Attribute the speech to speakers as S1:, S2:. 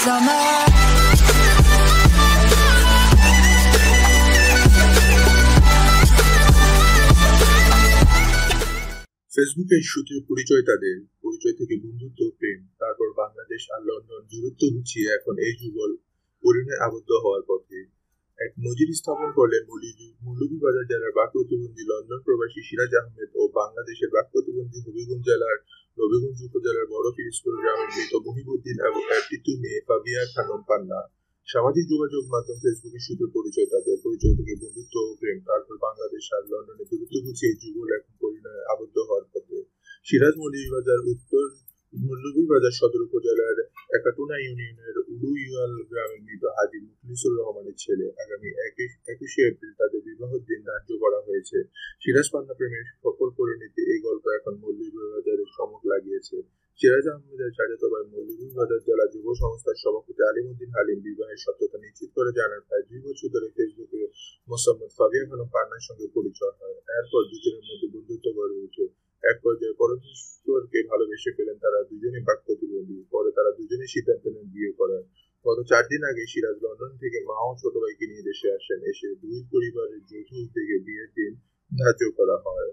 S1: summer.
S2: ফেসবুকের সূত্রে পরিচয় তাদের, পরিচয় থেকে বন্ধুত্ব, প্রেম, তারপর বাংলাদেশ আর লন্ডন দূরত্ব ঘুচিয়ে এখন এই যুগল পরিণয় আবদ্ধ হওয়ার পথে এক নজির স্থাপন করলেন মৌলভীবাজার জেলার বাক প্রতিবন্ধী লন্ডন প্রবাসী সিরাজ আহমেদ ও বাংলাদেশের বাক প্রতিবন্ধী হবিগঞ্জ জেলার, নবীগঞ্জ উপজেলার বড় পিরিজপুর গ্রামের মৃত মহিবুদ্দিন এবং এক পিতু মেয়ে ফাবিয়া খানম পান্না। সামাজিক যোগাযোগ মাধ্যম ফেসবুকের সূত্রে পরিচয় তাদের। পরিচয় থেকে বন্ধুত্ব ও প্রেম। তারপর বাংলাদেশ আর লন্ডনে দূরত্ব গুছিয়ে যুগল এখন পরিণয়ে আবদ্ধ হওয়ার পথে। সিরাজ মৌলভীবাজার উত্তর মৌলভীবাজার সদর উপজেলার একাটুনা ইউনিয়নের উলুইয়াল গ্রামের মৃত হাজি মুখলিসুর রহমানের ছেলে। আগামী একুশে এপ্রিল তাদের বিবাহ দিন করা হয়েছে। সিরাজ পান্না প্রেমের সফল পরিণতি এই গল্প এখন মৌলভীবাজারে চমক লাগিয়েছে। সিরাজ আহমেদের চাচাতো ভাই মৌলভীবাজার জেলা যুব সংস্থার সভাপতি আলিমুদ্দিন হালিম বিবাহের সত্যতা নিশ্চিত করে জানান প্রায় দুই বছর ধরে ফেসবুকে মোসাম্মদ ফাবিয়া খানম পান্নার সঙ্গে পরিচয় হয়। এরপর দুজনের মধ্যে বন্ধুত্ব গড়ে ওঠে। এক পর্যায়ে পরস্পরকে ভালোবেসে ফেলেন তারা দুজনেই বাক প্রতিবন্ধী। পরে তারা দুজনেই সিদ্ধান্ত নেন বিয়ে করার। গত চার দিন আগে সিরাজ লন্ডন থেকে মা ও ছোট ভাইকে নিয়ে দেশে আসেন। এসে দুই পরিবারের যৌথ উদ্যোগে বিয়ের দিন ধার্য করা হয়।